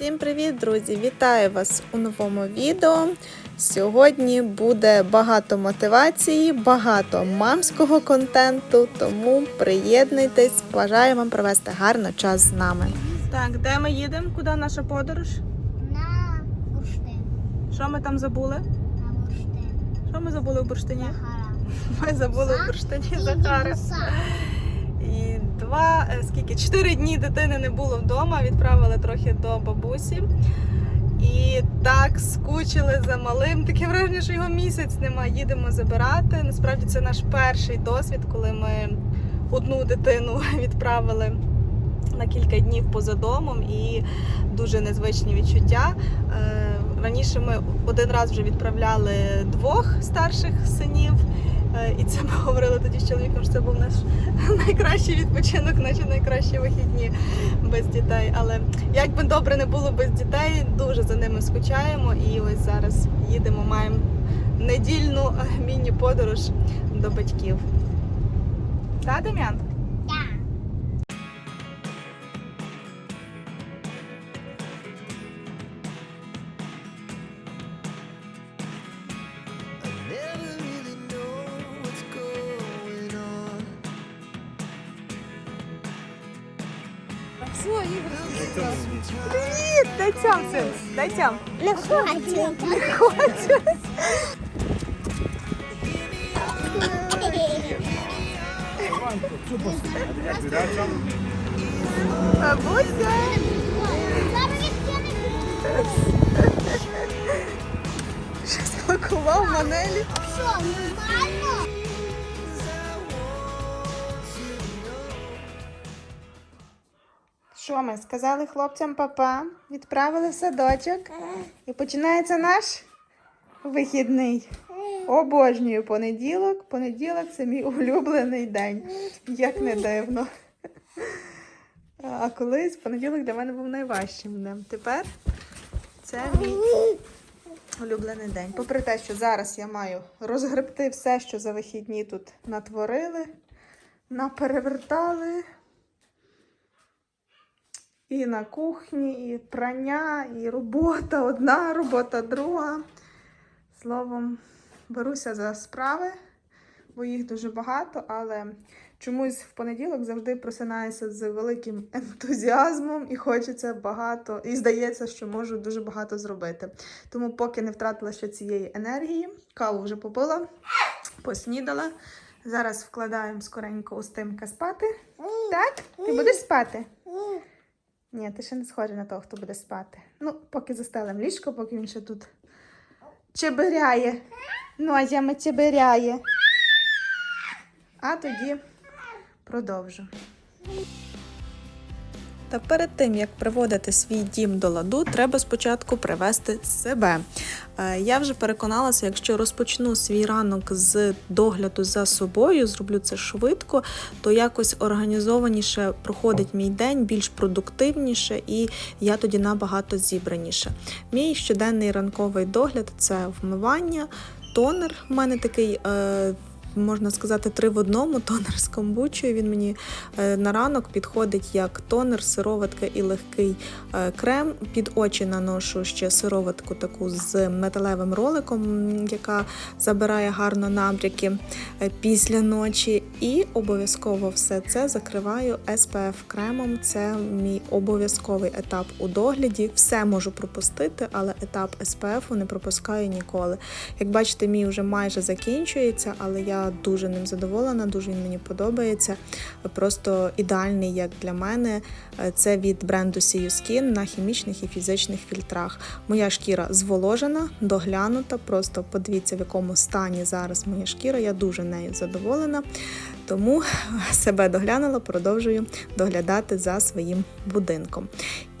Всім привіт, друзі! Вітаю вас у новому відео. Сьогодні буде багато мотивації, багато мамського контенту, тому приєднуйтесь, бажаю вам провести гарно час з нами. Так, де ми їдемо? Куди наша подорож? На бурштин. Що ми там забули? На бурштин. Що ми забули в бурштині? Сахара. Ми забули в бурштині дідуса. І два, е, скільки? Чотири дні дитини не було вдома, відправили трохи до бабусі. І так скучили за малим. Таке враження, що його місяць нема. Їдемо забирати. Насправді це наш перший досвід, коли ми одну дитину відправили на кілька днів поза домом і дуже незвичні відчуття. Е, Раніше ми один раз вже відправляли двох старших синів. Е, І це ми говорили тоді з чоловіком, що це був наш найкращий відпочинок, наші найкращі вихідні без дітей. Але як би добре не було без дітей, дуже за ними скучаємо. І ось зараз їдемо, маємо недільну е, міні-подорож до батьків. Та, Дем'ян? Привіт! Дай цям, син, дай цям. Не хватить. Бабуся! Щось пакував манелі. Що, нормально? Що ми сказали хлопцям папа, відправили в садочок і починається наш вихідний. Обожнюю понеділок. Понеділок це мій улюблений день. Як не дивно. А колись понеділок для мене був найважчим днем. Тепер це мій улюблений день. Попри те, що зараз я маю розгребти все, що за вихідні тут натворили, наперевертали. І на кухні, і прання, і робота одна, робота друга. Словом, беруся за справи, бо їх дуже багато, але чомусь в понеділок завжди просинаюся з великим ентузіазмом і хочеться багато, і здається, що можу дуже багато зробити. Тому, поки не втратила ще цієї енергії, каву вже попила, поснідала. Зараз вкладаємо скоренько Устимка спати. Так? Ти будеш спати? Ні, ти ще не схожа на того, хто буде спати. Ну, поки застелим ліжко, поки він ще тут чебиряє. Нозями чебиряє. А тоді продовжу. Та перед тим, як приводити свій дім до ладу, треба спочатку привести себе. Е, Я вже переконалася, якщо розпочну свій ранок з догляду за собою, зроблю це швидко, то якось організованіше проходить мій день, більш продуктивніше, і я тоді набагато зібраніше. Мій щоденний ранковий догляд це вмивання, тонер. У мене такий. Е, Можна сказати, три в одному тонер з камбучою. Він мені е, на ранок підходить як тонер, сироватка і легкий е, крем. Під очі наношу ще сироватку таку з металевим роликом, яка забирає гарно набряки е, після ночі. І обов'язково все це закриваю SPF кремом. Це мій обов'язковий етап у догляді. Все можу пропустити, але етап SPF не пропускаю ніколи. Як бачите, мій вже майже закінчується, але я дуже ним задоволена, дуже він мені подобається. Просто ідеальний, як для мене. Це від бренду Sea Skin на хімічних і фізичних фільтрах. Моя шкіра зволожена, доглянута. Просто подивіться, в якому стані зараз моя шкіра. Я дуже нею задоволена. Тому себе доглянула, продовжую доглядати за своїм будинком.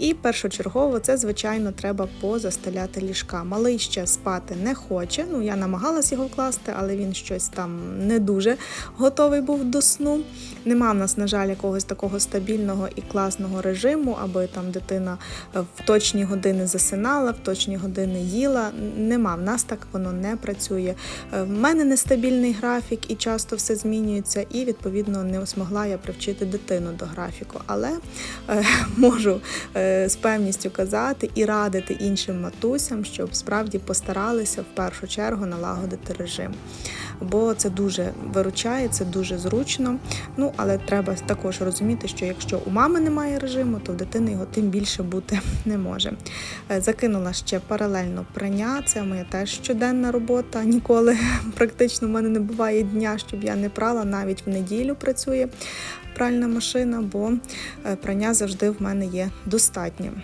І першочергово це, звичайно, треба позастеляти ліжка. Малий ще спати не хоче. Ну, я намагалась його вкласти, але він щось там не дуже готовий був до сну. Нема в нас, на жаль, якогось такого стабільного і класного режиму, аби там дитина в точні години засинала, в точні години їла. Нема, в нас так воно не працює. Е, В мене нестабільний графік і часто все змінюється, і відповідно не змогла я привчити дитину до графіку. Але е, можу е, з певністю казати і радити іншим матусям, щоб справді постаралися в першу чергу налагодити режим. Бо це дуже виручає, це дуже зручно. Ну, але треба також розуміти, що якщо у мами немає режиму, то в дитини його тим більше бути не може. Е, Закинула ще паралельно прання. Це моя теж щоденна робота. Ніколи практично в мене не буває дня, щоб я не прала. Навіть в неділю працює пральна машина, бо е, прання завжди в мене є достатнім.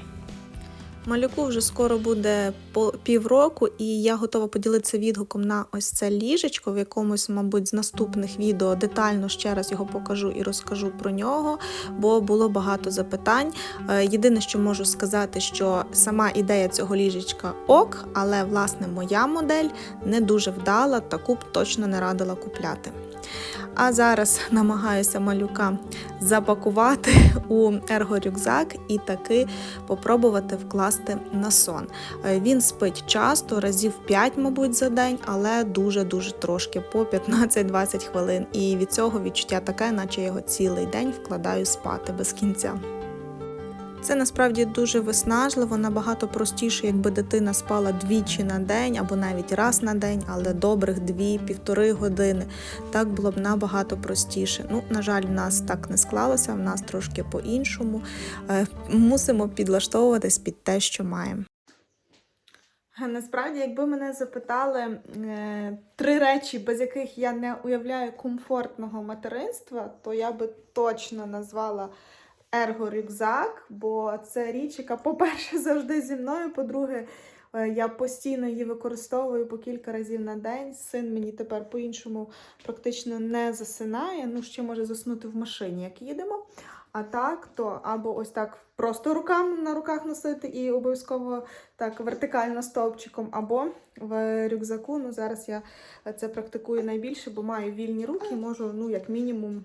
Малюку вже скоро буде по півроку, і я готова поділитися відгуком на ось це ліжечко. В якомусь, мабуть, з наступних відео детально ще раз його покажу і розкажу про нього, бо було багато запитань. Е, Єдине, що можу сказати, що сама ідея цього ліжечка ок, але власне моя модель не дуже вдала, таку б точно не радила купляти. А зараз намагаюся малюка запакувати у ергорюкзак і таки попробувати вкласти на сон. Е, Він спить часто, разів 5, мабуть, за день, але дуже-дуже трошки по 15-20 хвилин. І від цього відчуття таке, наче його цілий день вкладаю спати без кінця. Це насправді дуже виснажливо, набагато простіше, якби дитина спала двічі на день або навіть раз на день, але добрих дві-півтори години. Так було б набагато простіше. Ну, на жаль, в нас так не склалося, в нас трошки по-іншому. Е, Мусимо підлаштовуватись під те, що маємо. Насправді, якби мене запитали е, три речі, без яких я не уявляю комфортного материнства, то я би точно назвала ерго-рюкзак, бо це річ, яка, по-перше, завжди зі мною. По-друге, е, я постійно її використовую по кілька разів на день. Син мені тепер по-іншому практично не засинає. Ну, ще може заснути в машині, як їдемо. А так, то або ось так просто руками на руках носити і обов'язково так вертикально стовпчиком, або в рюкзаку. Ну, зараз я це практикую найбільше, бо маю вільні руки, можу, ну, як мінімум,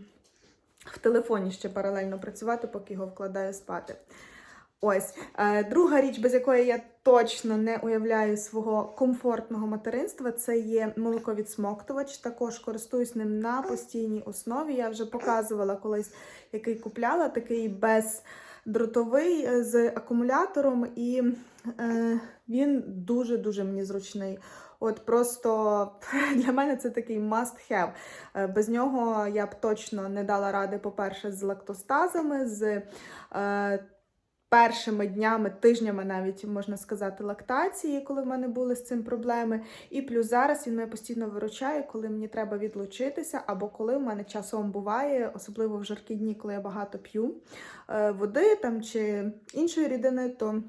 в телефоні ще паралельно працювати, поки його вкладаю спати. Ось Е, друга річ, без якої я точно не уявляю свого комфортного материнства, це є молоковідсмоктувач. Також користуюсь ним на постійній основі. Я вже показувала колись, який купляла, такий бездротовий е, з акумулятором, і е, він дуже-дуже мені зручний. От просто для мене це такий must have. Е, Без нього я б точно не дала ради, по-перше, з лактостазами, з е, першими днями, тижнями навіть можна сказати, лактації, коли в мене були з цим проблеми. І плюс зараз він мене постійно виручає, коли мені треба відлучитися, або коли в мене часом буває, особливо в жаркі дні, коли я багато п'ю е, води там чи іншої рідини, то.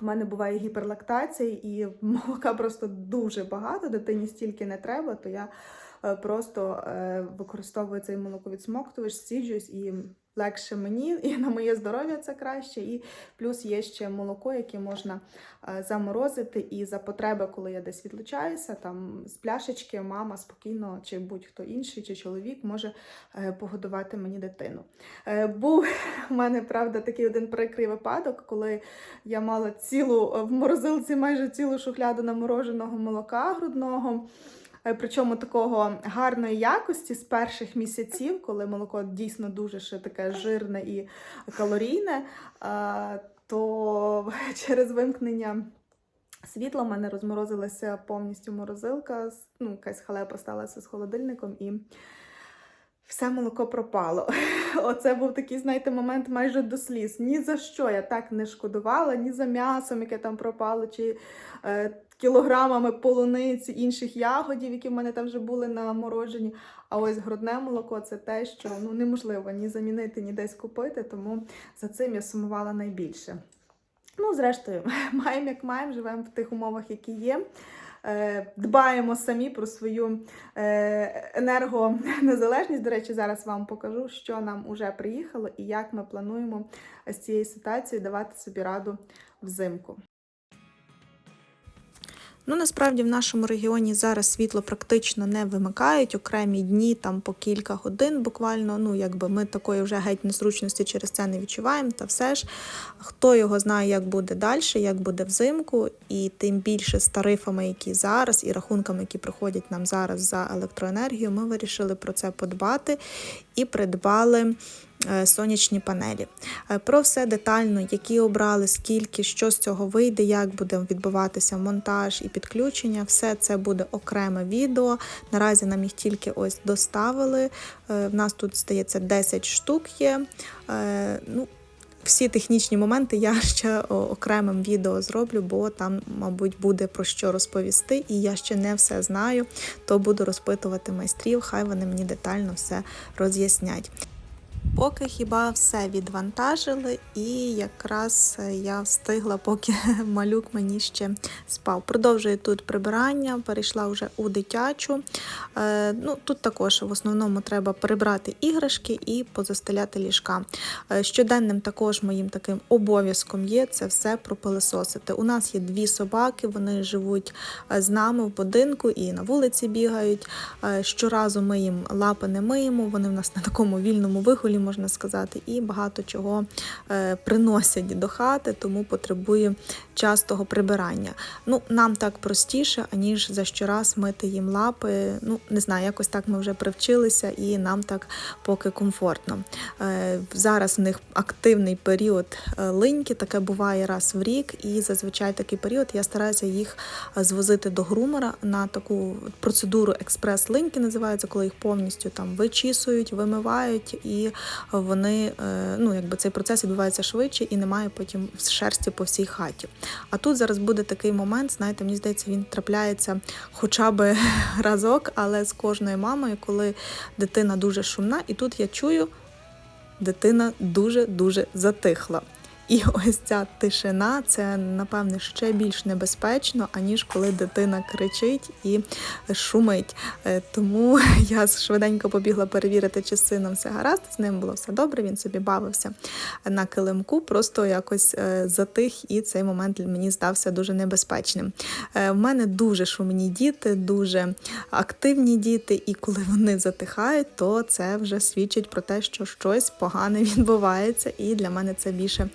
В мене буває гіперлактація, і молока просто дуже багато, дитині стільки не треба, то я е, просто е, використовую цей молоковідсмоктувач, сіджусь і легше мені, і на моє здоров'я це краще. І плюс є ще молоко, яке можна е, заморозити, і за потреби, коли я десь відлучаюся, там з пляшечки мама спокійно, чи будь-хто інший, чи чоловік може е, погодувати мені дитину. Е, Був у мене, правда, такий один прикрий випадок, коли я мала цілу в морозилці майже цілу шухляду намороженого молока грудного. Е, Причому такого гарної якості з перших місяців, коли молоко дійсно дуже ще таке жирне і калорійне, е, то через вимкнення світла в мене розморозилася повністю морозилка, ну, якась халепа сталася з холодильником і. Все молоко пропало. Оце був такий, знаєте, момент майже до сліз. Ні за що я так не шкодувала, ні за м'ясом, яке там пропало, чи е, кілограмами полуниці, інших ягодів, які в мене там вже були наморожені. А ось грудне молоко це те, що ну, неможливо ні замінити, ні десь купити, тому за цим я сумувала найбільше. Ну, зрештою, маємо як маємо, живемо в тих умовах, які є. Е, Дбаємо самі про свою е, енергонезалежність. До речі, зараз вам покажу, що нам уже приїхало і як ми плануємо з цією ситуацією давати собі раду взимку. Ну, насправді в нашому регіоні зараз світло практично не вимикають, окремі дні там по кілька годин буквально. Ну, якби ми такої вже геть незручності через це не відчуваємо. Та все ж, хто його знає, як буде далі, як буде взимку, і тим більше з тарифами, які зараз, і рахунками, які приходять нам зараз за електроенергію, ми вирішили про це подбати і придбали сонячні панелі. Е, Про все детально, які обрали, скільки, що з цього вийде, як буде відбуватися монтаж і підключення, все це буде окреме відео. Наразі нам їх тільки ось доставили. Е, В нас тут стається 10 штук є. Е, Ну, всі технічні моменти я ще окремим відео зроблю, бо там, мабуть, буде про що розповісти, і я ще не все знаю, то буду розпитувати майстрів, хай вони мені детально все роз'яснять. Поки хіба все відвантажили, і якраз е, я встигла, поки малюк мені ще спав. Продовжую тут прибирання, перейшла вже у дитячу. Е, ну, тут також в основному треба прибрати іграшки і позастеляти ліжка. Е, щоденним також моїм таким обов'язком є це все пропилисосити. У нас є дві собаки, вони живуть з нами в будинку і на вулиці бігають. Щоразу ми їм лапи не миємо, вони в нас на такому вільному вигулі, можна сказати, і багато чого е, приносять до хати, тому потребує частого прибирання. Ну, нам так простіше, аніж за щораз мити їм лапи. Ну, не знаю, якось так ми вже привчилися, і нам так поки комфортно. Е, Зараз в них активний період е, линьки, таке буває раз в рік, і зазвичай такий період я стараюся їх звозити до грумера на таку процедуру експрес-линьки, називається, коли їх повністю там вичісують, вимивають, і вони, е, ну якби цей процес відбувається швидше і немає потім шерсті по всій хаті. А тут зараз буде такий момент, знаєте, мені здається, він трапляється хоча б разок, але з кожною мамою, коли дитина дуже шумна, і тут я чую, дитина дуже-дуже затихла. І ось ця тишина це напевне ще більш небезпечно, аніж коли дитина кричить і шумить. Е, Тому я швиденько побігла перевірити, чи з сином все гаразд. З ним було все добре. Він собі бавився на килимку, просто якось е, затих, і цей момент мені здався дуже небезпечним. Е, В мене дуже шумні діти, дуже активні діти, і коли вони затихають, то це вже свідчить про те, що щось погане відбувається, і для мене це більше е,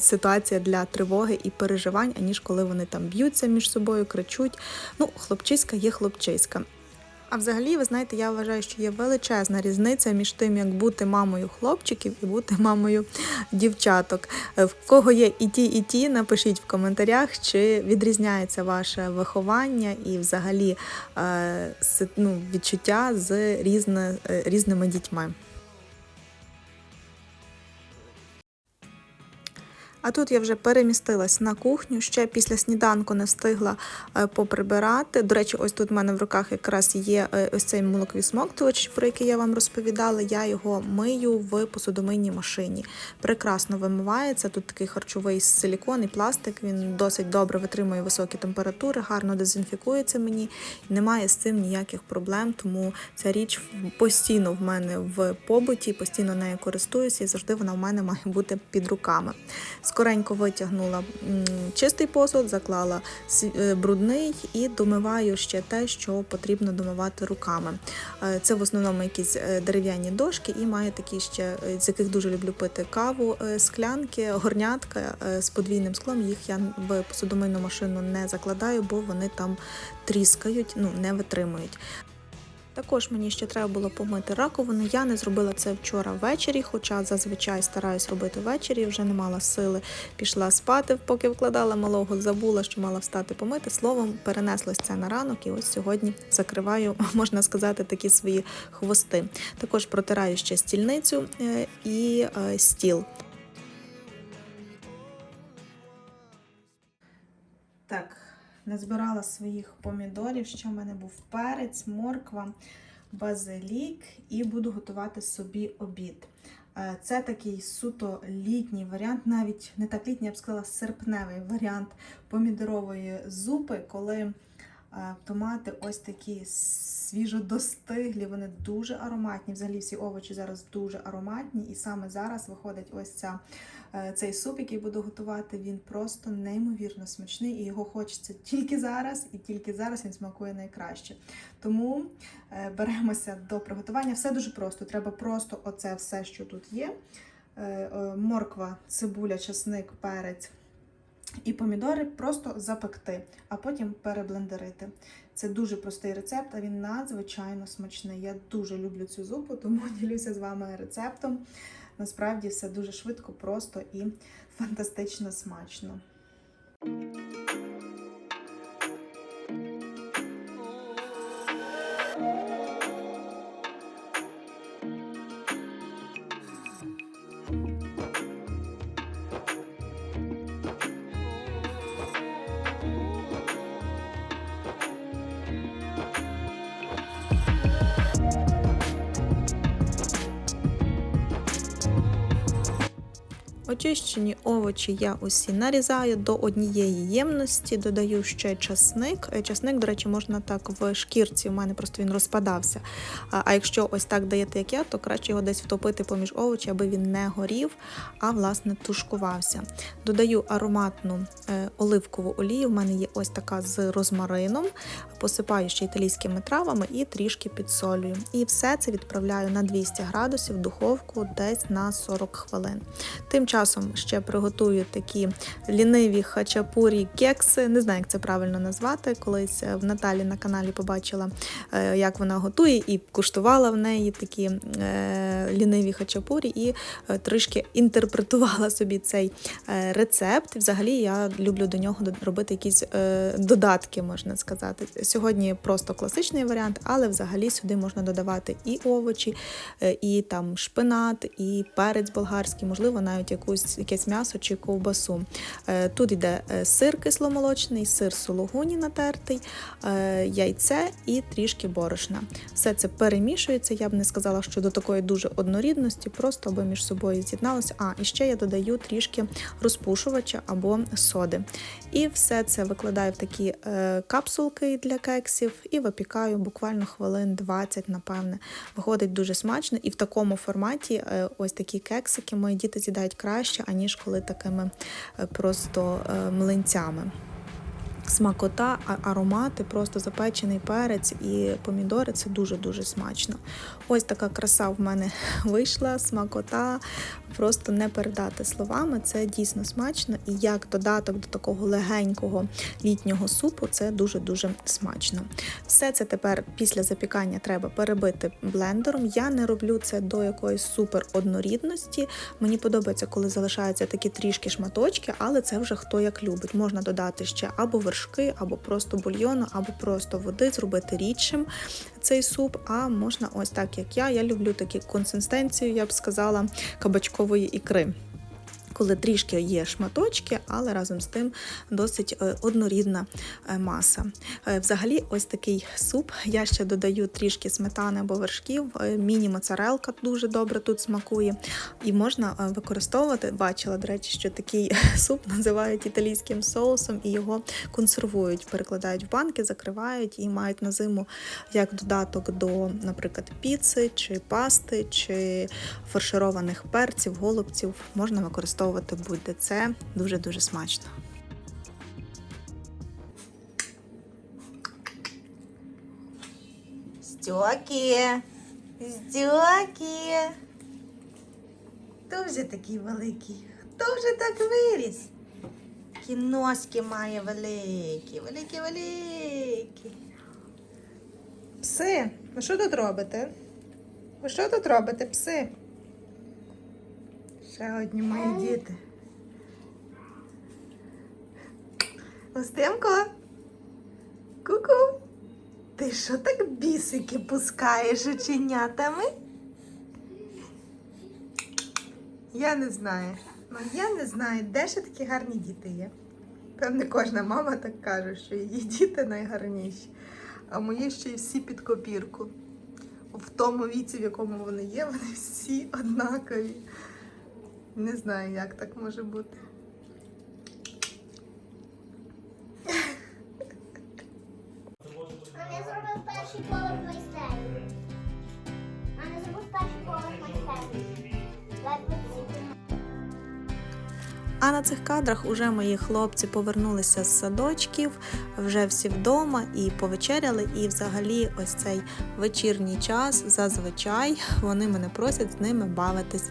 ситуація для тривоги і переживань, аніж коли вони там б'ються між собою, кричуть. Ну, хлопчиська є хлопчиська. А взагалі, ви знаєте, я вважаю, що є величезна різниця між тим, як бути мамою хлопчиків і бути мамою дівчаток. Е, В кого є і ті, і ті, напишіть в коментарях, чи відрізняється ваше виховання і взагалі е, ну, відчуття з різне, е, різними дітьми. А тут я вже перемістилась на кухню. Ще після сніданку не встигла е, поприбирати. До речі, ось тут в мене в руках якраз є е, ось цей молоквісмоктувач, про який я вам розповідала. Я його мию в посудомийній машині. Прекрасно вимивається. Тут такий харчовий силікон і пластик. Він досить добре витримує високі температури, гарно дезінфікується мені. Немає з цим ніяких проблем, тому ця річ постійно в мене в побуті, постійно нею користуюся і завжди вона в мене має бути під руками. Скоренько витягнула чистий посуд, заклала е, брудний і домиваю ще те, що потрібно домивати руками. Е, Це в основному якісь е, дерев'яні дошки і має такі ще, з яких дуже люблю пити каву, склянки, горнятка з подвійним склом. Їх я в посудомийну машину не закладаю, бо вони там тріскають, ну не витримують. Також мені ще треба було помити раковину. Я не зробила це вчора ввечері, хоча зазвичай стараюсь робити ввечері. Вже не мала сили, пішла спати, поки вкладала малого, забула, що мала встати помити. Словом, перенеслось це на ранок, і ось сьогодні закриваю, можна сказати, такі свої хвости. Також протираю ще стільницю е, і е, стіл. Так, назбирала своїх помідорів. Ще в мене був перець, морква, базилік і буду готувати собі обід. Е, Це такий суто літній варіант, навіть не так літній, я б сказала, серпневий варіант помідорової зупи, коли томати ось такі свіжодостиглі, вони дуже ароматні. Взагалі всі овочі зараз дуже ароматні, і саме зараз виходить ось ця Е, цей суп, який буду готувати, він просто неймовірно смачний, і його хочеться тільки зараз, і тільки зараз він смакує найкраще. Тому е, беремося до приготування. Все дуже просто. Треба просто оце все, що тут є. Е, Морква, цибуля, часник, перець. І помідори просто запекти, а потім переблендерити. Це дуже простий рецепт, а він надзвичайно смачний. Я дуже люблю цю зупу, тому ділюся з вами рецептом. Насправді все дуже швидко, просто і фантастично смачно. Очищені овочі я усі нарізаю до однієї ємності, додаю ще часник. Е, Часник, до речі, можна так в шкірці, у мене просто він розпадався. А якщо ось так даєте, як я, то краще його десь втопити поміж овочі, аби він не горів, а власне тушкувався. Додаю ароматну е, оливкову олію. У мене є ось така з розмарином, посипаю ще італійськими травами і трішки підсолюю. І все це відправляю на 200 градусів в духовку десь на 40 хвилин. Тим часом ще приготую такі ліниві хачапурі кекси. Не знаю, як це правильно назвати. Колись е, в Наталі на каналі побачила, е, як вона готує, і куштувала в неї такі е, ліниві хачапурі, і трішки інтерпретувала собі цей рецепт. Взагалі я люблю до нього робити якісь додатки, можна сказати. Сьогодні просто класичний варіант, але взагалі сюди можна додавати і овочі, і там шпинат, і перець болгарський, можливо, навіть якусь якесь м'ясо чи ковбасу. Е, Тут йде е, сир кисломолочний, сир сулугуні натертий, е, яйце і трішки борошна. Все це перемішується. Я б не сказала, що до такої дуже однорідності, просто аби між собою з'єдналося. А і ще я додаю трішки розпушувача або соди. І все це викладаю в такі капсулки для кексів і випікаю буквально хвилин 20, напевне. Виходить дуже смачно, і в такому форматі ось такі кексики мої діти з'їдають краще, аніж коли такими е, просто е, млинцями. Смакота, аромати, просто запечений перець і помідори це дуже-дуже смачно. Ось така краса в мене вийшла, смакота, просто не передати словами. Це дійсно смачно. І як додаток до такого легенького літнього супу, це дуже-дуже смачно. Все це тепер після запікання треба перебити блендером. Я не роблю це до якоїсь супер однорідності. Мені подобається, коли залишаються такі трішки шматочки, але це вже хто як любить. Можна додати ще або вершки, або просто бульйону, або просто води, зробити рідшим цей суп. А можна ось так, як я. Я люблю таку консистенцію, я б сказала, кабачкової ікри. Коли трішки є шматочки, але разом з тим досить е, однорідна е, маса. Е, Взагалі, ось такий суп. Я ще додаю трішки сметани або вершків. Міні-моцарелка дуже добре тут смакує. І можна використовувати. Бачила, до речі, що такий суп називають італійським соусом і його консервують, перекладають в банки, закривають і мають на зиму як додаток до, наприклад, піци чи пасти, чи фаршированих перців, голубців. Можна використовувати будь-де це дуже-дуже смачно. Стьоки, стьоки. Хто вже такий великий? Хто вже так виріс? Такі носки має великі, великі, великі. Пси, ви що тут робите? Ви що тут робите, пси? Ще одні мої діти. Устимко? Ку-ку. Ти що так бісики пускаєш оченятами? Я не знаю. Ну я не знаю, де ще такі гарні діти є. Певне, кожна мама так каже, що її діти найгарніші, а мої ще й всі під копірку. В тому віці, в якому вони є, вони всі однакові. Не знаю, як так може бути. А на цих кадрах уже мої хлопці повернулися з садочків, вже всі вдома і повечеряли. І взагалі, ось цей вечірній час зазвичай вони мене просять з ними бавитись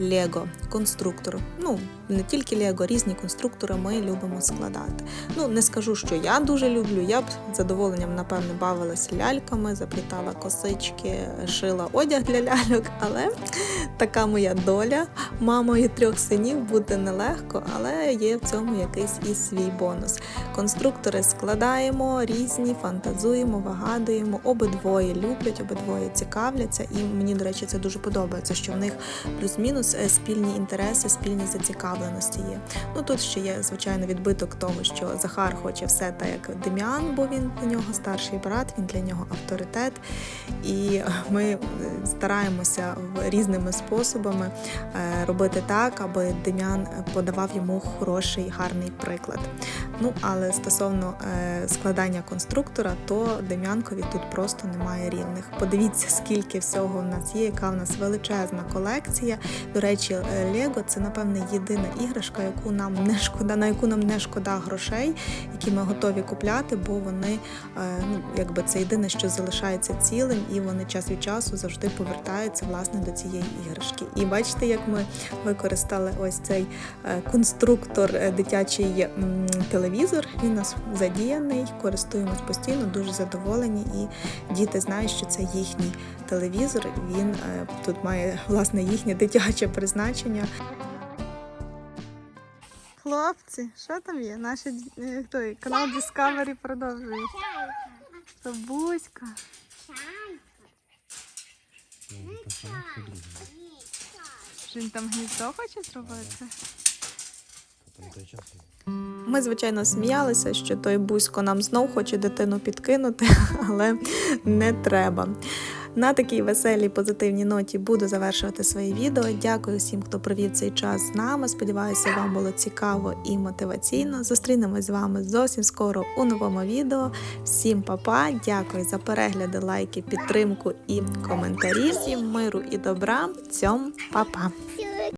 Лего конструктор. Ну, не тільки Лего, різні конструктори ми любимо складати. Ну, не скажу, що я дуже люблю. Я б з задоволенням, напевне, бавилася ляльками, заплітала косички, шила одяг для ляльок, але така моя доля. Мамою трьох синів бути нелегко, але є в цьому якийсь і свій бонус. Конструктори складаємо різні, фантазуємо, вигадуємо. Обидвоє люблять, обидвоє цікавляться, і мені, до речі, це дуже подобається, що в них плюс-мінус е, спільні інтереси, спільні зацікавленості є. Ну тут ще є звичайно відбиток того, що Захар хоче все так, як Дем'ян, бо він для нього старший брат, він для нього авторитет. І ми стараємося різними способами е, робити так, аби Дем'ян подавав йому хороший, гарний приклад. Ну але стосовно е, складання конструктора, то Дем'янкові тут просто немає рівних. Подивіться, скільки всього в нас є, яка в нас величезна колекція. До речі, Лего це напевне єдина іграшка, яку нам не шкода, на яку нам не шкода грошей, які ми готові купляти, бо вони е, ну якби це єдине, що залишається цілим, і вони час від часу завжди повертаються власне до цієї іграшки. І бачите, як ми використали ось цей е, конструктор е, дитячий телевізор. Він у нас задіяний, користуємось постійно, дуже задоволені. І діти знають, що це їхній телевізор. Він тут має власне їхнє дитяче призначення. Хлопці, що там є? Наш той канал Discovery продовжує. Бабуська. Що він там гніздо хоче зробити? Ми, звичайно, сміялися, що той бузько нам знов хоче дитину підкинути, але не треба. На такій веселій позитивній ноті буду завершувати своє відео. Дякую всім, хто провів цей час з нами. Сподіваюся, вам було цікаво і мотиваційно. Зустрінемось з вами зовсім скоро у новому відео. Всім па-па, дякую за перегляди, лайки, підтримку і коментарі. Всім миру і добра. Цьом, па-па!